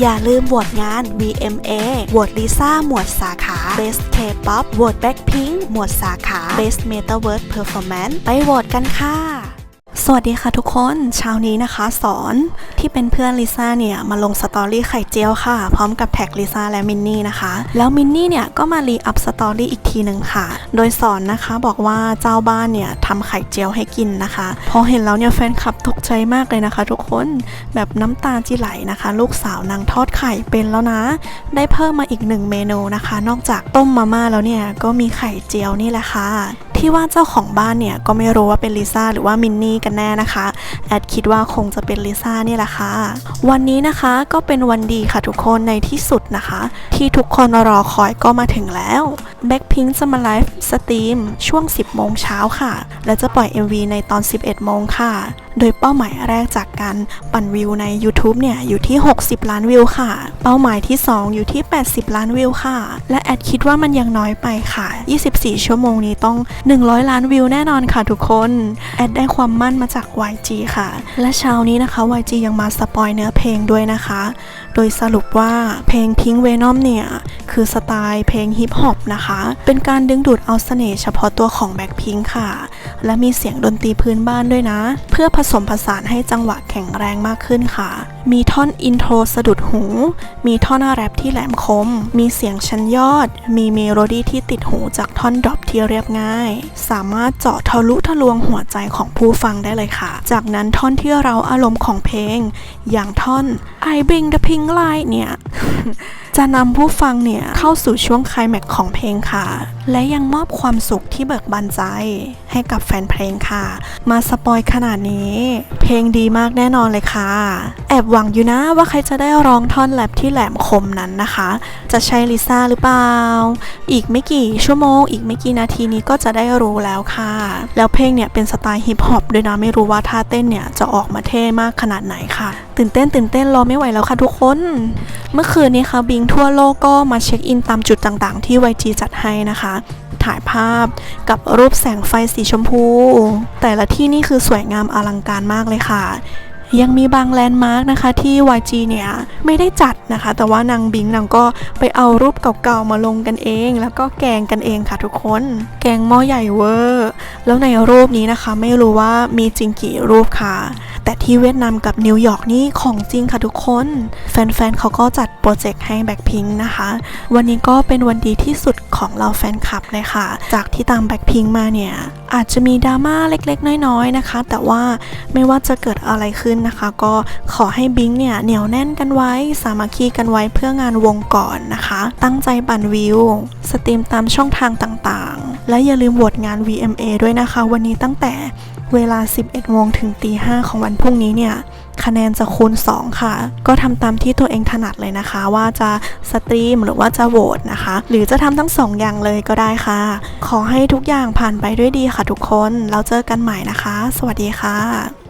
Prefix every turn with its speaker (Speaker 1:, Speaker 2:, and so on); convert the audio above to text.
Speaker 1: อย่าลืมโหวตงาน VMA โหวตลิซ่าหมวดสาขา Best K-pop โหวต Blackpink หมวดสาขา Best Metaverse Performance ไปโหวตกันค่ะ สวัสดีค่ะทุกคนเช้านี้นะคะสอนที่เป็นเพื่อนลิซ่าเนี่ยมาลงสตอรี่ไข่เจียวค่ะ พร้อมกับแท็กลิซ่าและมินนี่นะคะ แล้วมินนี่เนี่ยก็มารีอัพสตอรี่อีกทีหนึ่งค่ะ โดยสอนนะคะบอกว่าเจ้าบ้านเนี่ยทำไข่เจียวให้กินนะคะ พอเห็นแล้วเนี่ยแฟนคลับตกใจมากเลยนะคะ ทุกคนแบบน้ำตาจิไหลนะคะ ลูกสาวนางทอดไข่เป็นแล้วนะ ได้เพิ่มมาอีกหนึ่งเมนูนะคะ นอกจากต้มมาม่าแล้วเนี่ยก็มีไข่เจียวนี่แหละค่ะ ที่ว่าเจ้าของบ้านเนี่ยก็ไม่รู้ว่าเป็นลิซ่าหรือว่ามินนี่กันแน่นะคะ แอดคิดว่าคงจะเป็นลิซ่านี่แหละค่ะ วันนี้นะคะก็เป็นวันดีค่ะทุกคนในที่สุดนะคะ ที่ทุกคนรอคอยก็มาถึงแล้วแบ็กพิงก์จะมาไลฟ์สตรีมช่วง 10 โมงเช้าค่ะ และจะปล่อย MV ในตอน 11 โมงค่ะ โดยเป้าหมายแรกจากการปั่นวิวใน YouTube เนี่ยอยู่ที่ 60 ล้านวิวค่ะ เป้าหมายที่ 2 อยู่ที่ 80 ล้านวิวค่ะ และแอดคิดว่ามันยังน้อยไปค่ะ 24 ชั่วโมงนี้ต้อง 100 ล้านวิวแน่นอนค่ะทุกคน แอดได้ความมั่นมาจาก YG ค่ะ และเช้านี้นะคะ YG ยังมาสปอยเนื้อเพลงด้วยนะคะ โดยสรุปว่าเพลง Pink Venom เนี่ย คือสไตล์เพลงฮิปฮอปนะคะ เป็นการดึงดูดเอาเสน่ห์เฉพาะตัวของ Blackpink ค่ะ และมีเสียงดนตรีพื้นบ้านด้วยนะ เพื่อผสมผสานให้จังหวะแข็งแรงมากขึ้นค่ะ มีท่อนอินโทรสะดุดหู มีท่อนแรปที่แหลมคม มีเสียงชั้นยอด มีเมโลดี้ที่ติดหูจากท่อนดรอปที่เรียบง่าย สามารถเจาะทะลุทะลวงหัวใจของผู้ฟังได้เลยค่ะ จากนั้นท่อนที่เราอารมณ์ของเพลง อย่างท่อน I bring the pink light เนี่ย จะนำผู้ฟังเนี่ยเข้าสู่ช่วงคลายแม็กของเพลงค่ะ และยังมอบความสุขที่เบิกบานใจ ให้กับแฟนเพลงค่ะ มาสปอยขนาดนี้ เพลงดีมากแน่นอนเลยค่ะ แอบหวังอยู่นะว่าใครจะได้ร้องท่อนแรปที่แหลมคมนั้นนะคะ จะใช่ลิซ่าหรือเปล่า อีกไม่กี่ชั่วโมง อีกไม่กี่นาทีนี้ก็จะได้รู้แล้วค่ะ แล้วเพลงเนี่ยเป็นสไตล์ฮิปฮอปด้วยนะไม่รู้ว่าท่าเต้นเนี่ยจะออกมาเท่มากขนาดไหนค่ะ ตื่นเต้นตื่นเต้นรอไม่ไหวแล้วค่ะทุกคน เมื่อคืนนี้ค่ะบิงทั่วโลกก็มาเช็คอินตามจุดต่างๆ ที่ YG จัดให้นะคะ ถ่ายภาพกับรูปแสงไฟสีชมพู แต่ละที่นี่คือสวยงามอลังการมากเลยค่ะ ยังมีบางแลนด์มาร์กนะคะที่ YG เนี่ยไม่ได้จัดนะคะ แต่ว่านางบิงนางก็ไปเอารูปเก่าๆมาลงกันเอง แล้วก็แกงกันเองค่ะทุกคน แกงหม้อใหญ่เวอร์ แล้วในรูปนี้นะคะ ไม่รู้ว่ามีจริงกี่รูปค่ะ แต่ที่เวียดนามกับนิวยอร์กนี่ของจริงค่ะทุกคน แฟนๆเขาก็จัดโปรเจกต์ให้แบ็คพิงนะคะ วันนี้ก็เป็นวันดีที่สุดของเราแฟนคลับเลยค่ะ จากที่ตามแบ็คพิงมาเนี่ย อาจจะมีดราม่าเล็กๆ น้อยๆนะคะ แต่ว่าไม่ว่าจะเกิดอะไรขึ้นนะคะ ก็ขอให้บิงเนี่ยเหนียวแน่นกันไว้ สามัคคีกันไว้เพื่องานวงก่อนนะคะ ตั้งใจปั่นวิว สตรีมตามช่องทางต่างๆ และอย่าลืมโหวตงาน VMA ด้วยนะคะ วันนี้ตั้งแต่เวลา 11โมงถึงตี5ของวันพรุ่งนี้เนี่ย คะแนนจะคูณ 2 ค่ะ ก็ทำตามที่ตัวเองถนัดเลยนะคะ ว่าจะสตรีมหรือว่าจะโหวตนะคะ หรือจะทำทั้ง 2 อย่างเลยก็ได้ค่ะ ขอให้ทุกอย่างผ่านไปด้วยดีค่ะทุกคน เราเจอกันใหม่นะคะ สวัสดีค่ะ